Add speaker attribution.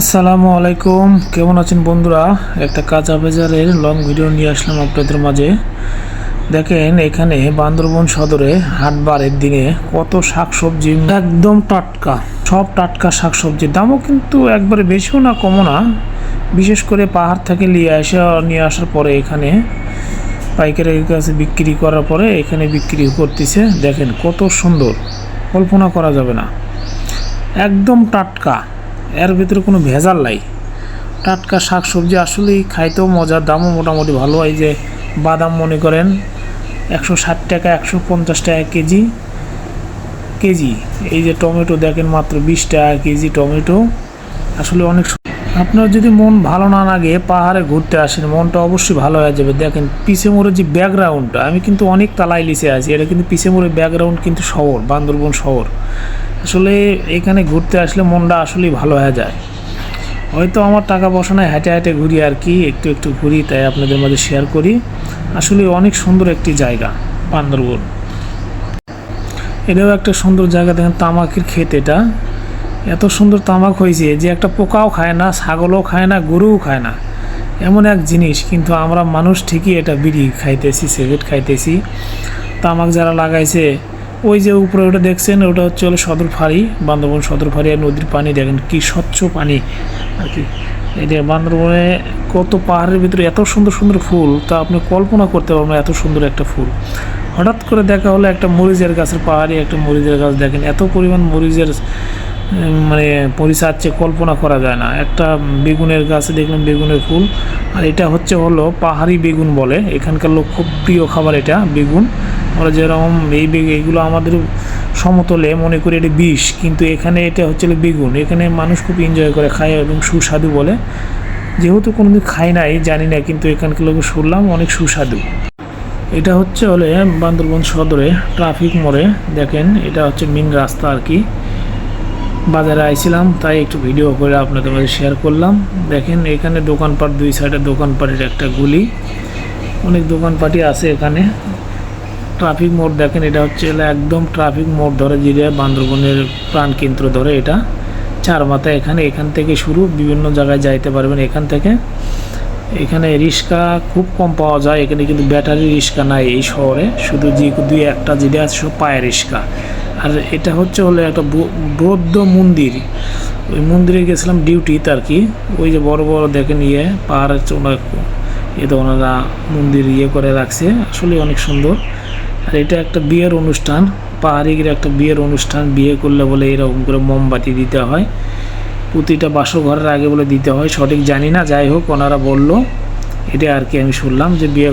Speaker 1: আসসালামু আলাইকুম। কেমন আছেন বন্ধুরা? একটা কাঁচা বাজারের লং ভিডিও নিয়ে আসলাম আপনাদের মাঝে। দেখেন এখানে বান্দরবন সদরে হাটবারের দিনে কত শাকসবজি একদম টাটকা। সব টাটকা শাকসবজির দামও কিন্তু একবারে বেশিও না, কমও না। বিশেষ করে পাহাড় থেকে নিয়ে আসা, নিয়ে আসার পরে এখানে পাইকারের কাছে বিক্রি করার পরে এখানে বিক্রি করতেছে। দেখেন কত সুন্দর। কল্পনা করা যাবে না। একদম টাটকা। এর ভিতরে কোনো ভেজাল নাই। টাটকা শাক সবজি আসলেই খাইতেও মজার, দামও মোটামুটি ভালো। এই যে বাদাম মনে করেন, একশো ষাট টাকা, একশো পঞ্চাশ টাকা কেজি কেজি। এই যে টমেটো দেখেন মাত্র বিশ টাকা কেজি টমেটো। আসলে অনেক আপনার যদি মন ভালো না লাগে, পাহাড়ে ঘুরতে আসেন, মনটা অবশ্যই ভালো হয়ে যাবে। দেখেন, পিছে মোড়ে যে ব্যাকগ্রাউন্ডটা, আমি কিন্তু অনেক তালায় লিসে আছি। এটা কিন্তু পিছে মোড়ে ব্যাকগ্রাউন্ড কিন্তু শহর, বান্দরবন শহর। আসলে এখানে ঘুরতে আসলে মনটা আসলেই ভালো হয়ে যায়। হয়তো আমার টাকা পয়সা নাই, হেঁটে হেঁটে ঘুরি আর কি, একটু একটু ঘুরি, তাই আপনাদের মাঝে শেয়ার করি। আসলে অনেক সুন্দর একটি জায়গা, বান্দরবন। এটাও একটা সুন্দর জায়গা, দেখেন, তামাকের ক্ষেত এটা। এত সুন্দর তামাক হয়েছে যে একটা পোকাও খায় না, ছাগলও খায় না, গরুও খায় না। এমন এক জিনিস, কিন্তু আমরা মানুষ ঠিকই এটা বিড়ি খাইতেছি, সিগারেট খাইতেছি। তামাক যারা লাগাইছে, ওই যে উপরে ওটা দেখছেন, ওটা হচ্ছে হলো সদর ফাঁড়ি, বান্দরবন সদর ফাঁড়ি, আর নদীর পানি দেখেন কি স্বচ্ছ পানি। আর কি এটা বান্দরবনে কত পাহাড়ের ভিতরে এত সুন্দর সুন্দর ফুল, তা আপনি কল্পনা করতে পারবেন এত সুন্দর একটা ফুল। হঠাৎ করে দেখা হলো একটা মরিচের গাছের পাহাড়ি একটা মরিচের গাছ দেখেন, এত পরিমাণ মরিচের মানে পরিচর্যা কল্পনা করা যায় না। একটা বেগুনের গাছে দেখলাম বেগুনের ফুল, আর এটা হচ্ছে হলো পাহাড়ি বেগুন বলে। এখানকার লোক খুব প্রিয় খাবার এটা, বেগুন। আমরা যেরকম এই এইগুলো আমাদের সমতলে মনে করি এটা বিষ, কিন্তু এখানে এটা হচ্ছে বেগুন। এখানে মানুষ খুব এনজয় করে, খায় এবং সুস্বাদু বলে। যেহেতু কোনোদিন খাই নাই, জানি না, কিন্তু এখানকার লোক শুনলাম অনেক সুস্বাদু। এটা হচ্ছে হলে বান্দরবন সদরে, ট্রাফিক মোড়ে, দেখেন, এটা হচ্ছে মেন রাস্তা আর কি। বাজারে আইছিলাম, তাই একটু ভিডিও করে আপনাদের মাঝে শেয়ার করলাম। দেখেন, এখানে দোকানপাট, দুই সাইডে দোকানপাটের একটা গুলি। অনেক দোকানপাটই আছে এখানে। ট্রাফিক মোড় দেখেন, এটা হচ্ছে একদম ট্রাফিক মোড় ধরে যে বান্দরবনের প্রাণকেন্দ্র ধরে এটা। চার মাথা এখানে, এখান থেকে শুরু, বিভিন্ন জায়গায় যাইতে পারবেন এখান থেকে। এখানে রিক্সা খুব কম পাওয়া যায়, এখানে কিন্তু ব্যাটারি রিক্সা নাই এই শহরে। শুধু যে দুই একটা যেটা আছে, সব পায়ের রিক্সা। আর এটা হচ্ছে হলো একটা বৌদ্ধ মন্দির। ওই মন্দিরে গেছিলাম ডিউটিতে আর কি। ওই যে বড় বড় দেখেন ইয়ে পাহাড়ের ওনার এতে ওনারা মন্দির ইয়ে করে রাখছে। আসলে অনেক সুন্দর। আর এটা একটা বিয়ের অনুষ্ঠান। পাহাড়িগের একটা বিয়ের অনুষ্ঠান। বিয়ে করলে বলে এরকম করে মোমবাতি দিতে হয়। প্রতিটা বাসঘরের আগে বলে দিতে হয়। সঠিক জানি না। যাই হোক, ওনারা বলল। এটা আর কি আমি শুনলাম যে বিয়ে